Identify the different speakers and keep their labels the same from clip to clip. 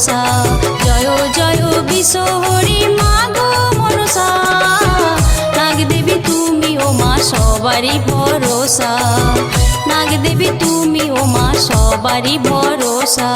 Speaker 1: মনসা। জয় জয় বিশ্বহরি মা গো মনসা। নাগদেবী তুমি ও মা সবারই ভরসা। নাগদেবী তুমি ও মা সবারই ভরসা।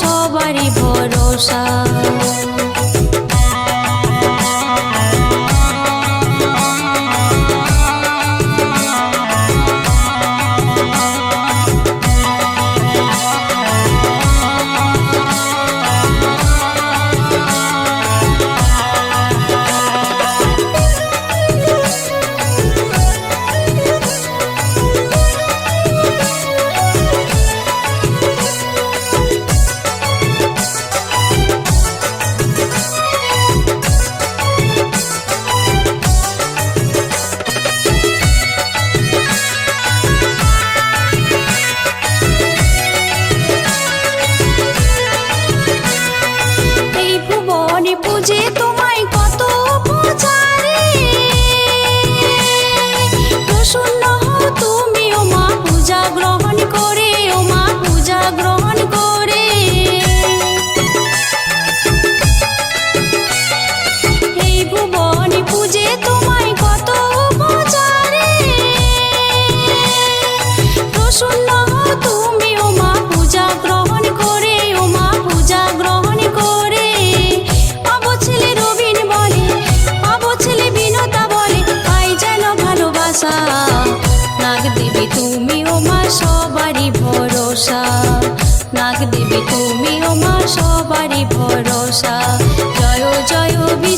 Speaker 1: সবারই ভরসা।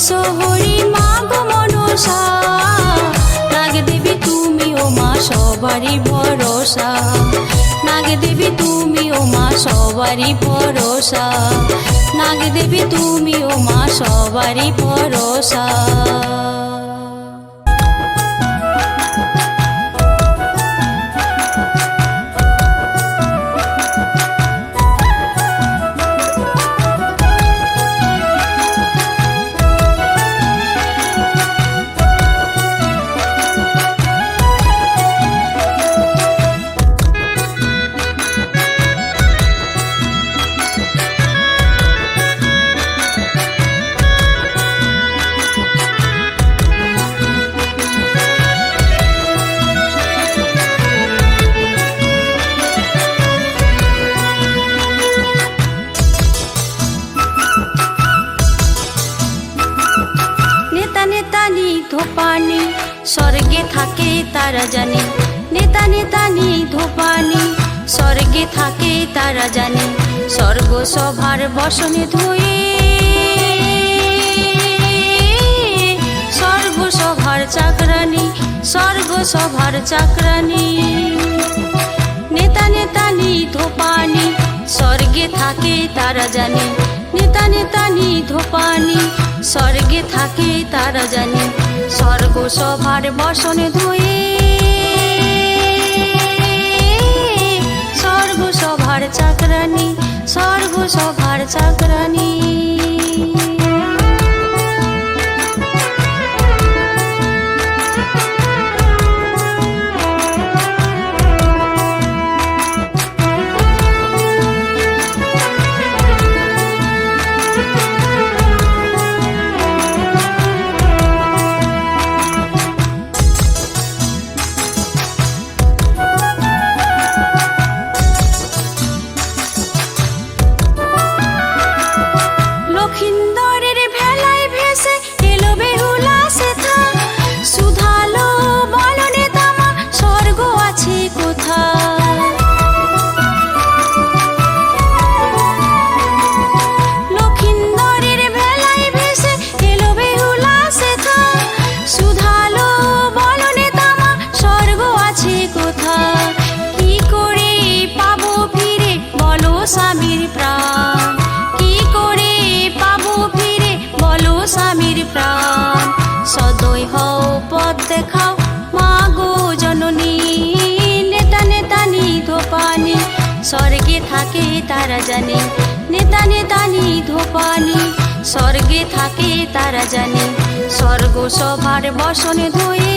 Speaker 1: সোহরি মা গো মনসা। তুমি ও সবারই ভরসা। নাগ দেবী, তুমি ও সবারই ভরসা। নাগ দেবী, তুমি ও মা সবারই ভরসা। ধোপানি স্বর্গে থাকে তারা জানে। নেতা নেতা নি ধোপানি স্বর্গে থাকে তারা জানে। স্বর্গ সভার বসনে ধুয়ে স্বর্গ সভার চাকরানি স্বর্গ সভার চাকরানি। নেতা নেতা নি ধোপানি স্বর্গে থাকে তারা জানে। তানি নি ধোপানি, স্বর্গে থাকে তারা জানে, স্বর্গ সভার বসনে ধুয়ে। স্বর্গ সভার চাকরানি, স্বর্গ সভার চাকরানি। স্বর্গে থাকে তারা জানে, নেতা নেতানি ধোপানি। স্বর্গে থাকে তারা জানে, স্বর্গ সভার বসনে ধুয়ে।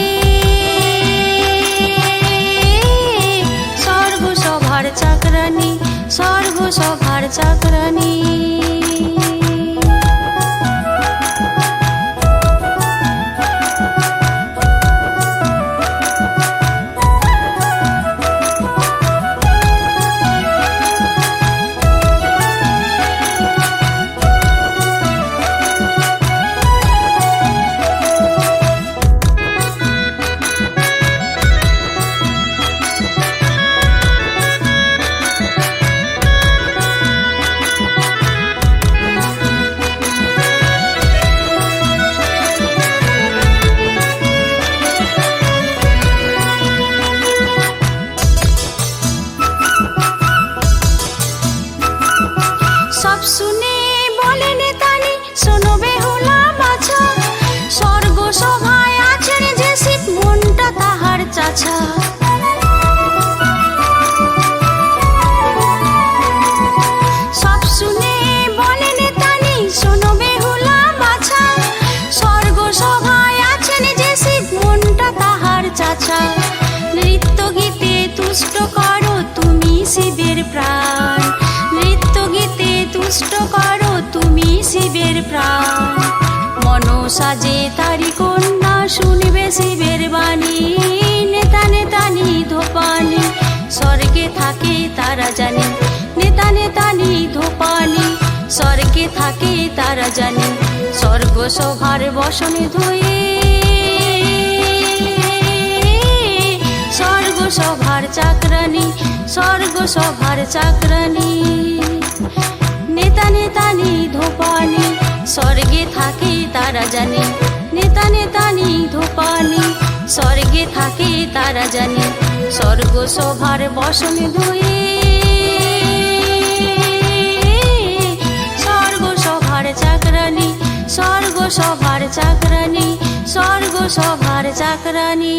Speaker 1: স্বর্গ সভার চাকরানি, স্বর্গ সভার চাকরানি। যে তারি কন্যা, শুনবে শিবের বাণী। নেতা নেতানি ধোপানি স্বর্গে থাকে তারা জানে, নেতা নেতানি ধোপানি স্বর্গে থাকে তারা জানে, স্বর্গ সভার বসনে ধুয়ে। স্বর্গ সভার চাকরানি স্বর্গ সভার চাকরানি নেতা নেতানি ধোপানি স্বর্গে থাকে তারা জানে। নেতা নেতানি ধোপানি স্বর্গে থাকে তারা জানে। স্বর্গ সভার বসন ধুয়ে। স্বর্গ সভার চাকরানি স্বর্গ সভার চাকরানি স্বর্গ সভার চাকরানি।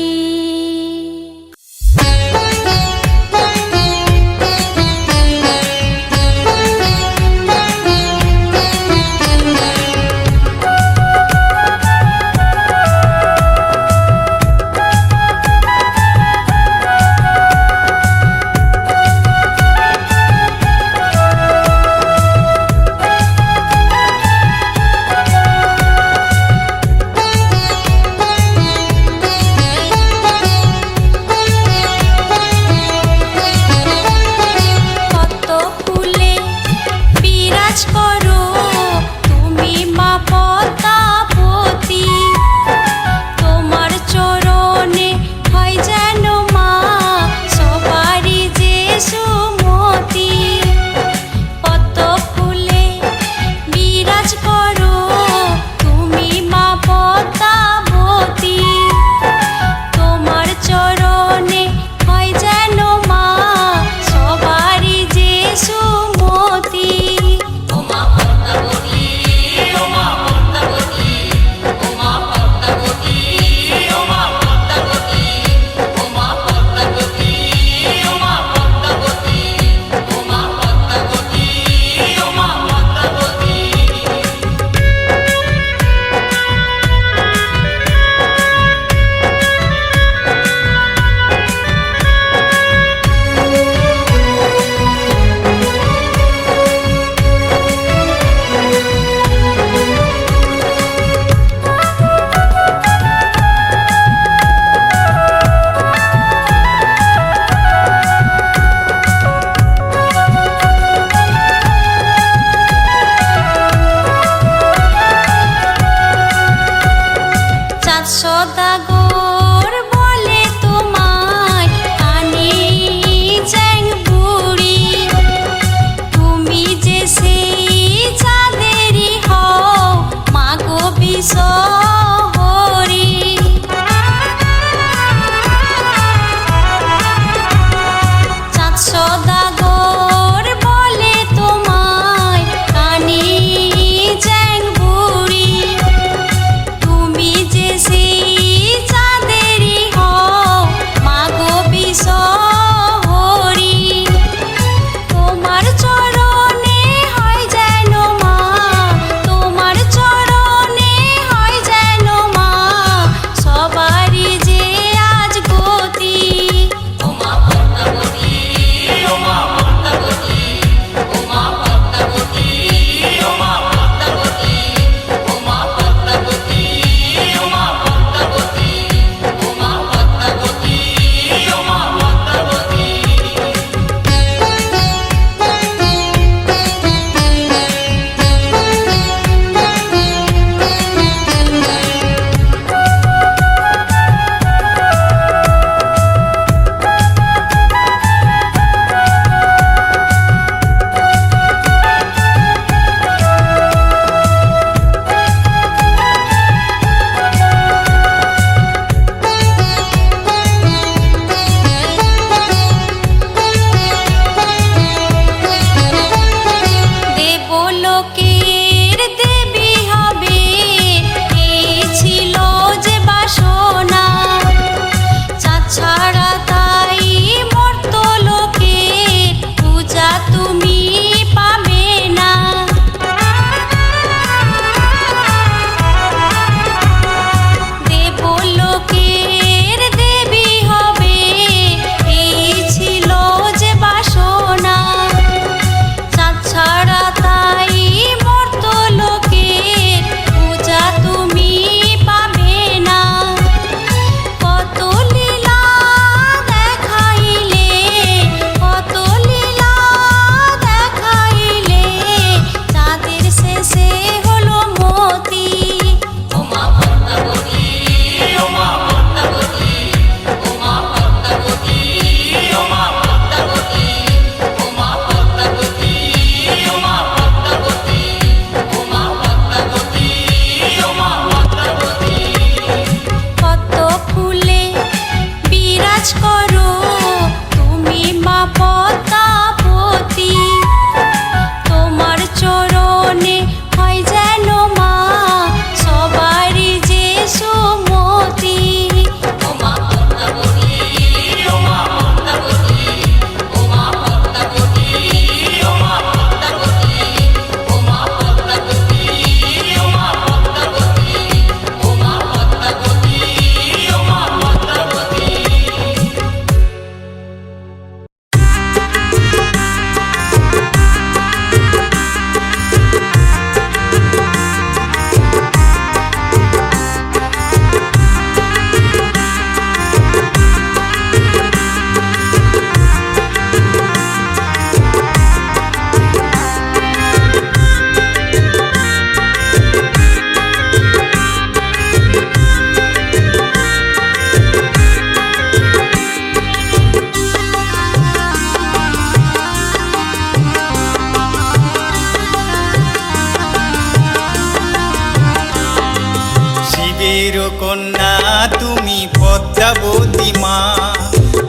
Speaker 2: শিবের কন্যা, তুমি পদ্মাবতী মা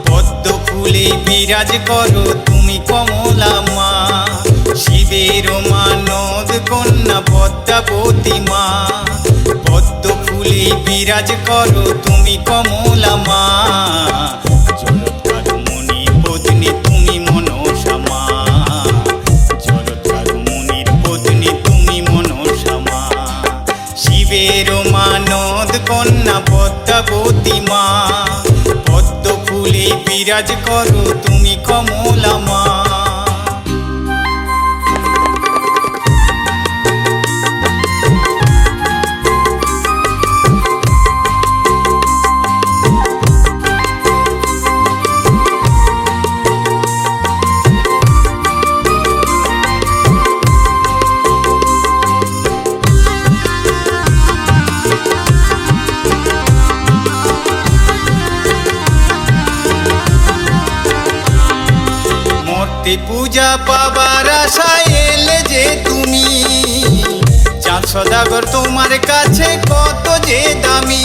Speaker 2: পদ্ম ফুলে বিরাজ করো তুমি কমলা মা। শিবের মানদ কন্যা পদ্মাবতী মা পদ্ম ফুলে বিরাজ করো তুমি কমলা মা। পদ্মাবতী মা পদ্ম ফুলে বিরাজ করো তুমি কমলা মা পাবার আশায় এলে যে তুমি। চার সদাগর তোমার কাছে কত যে দামি।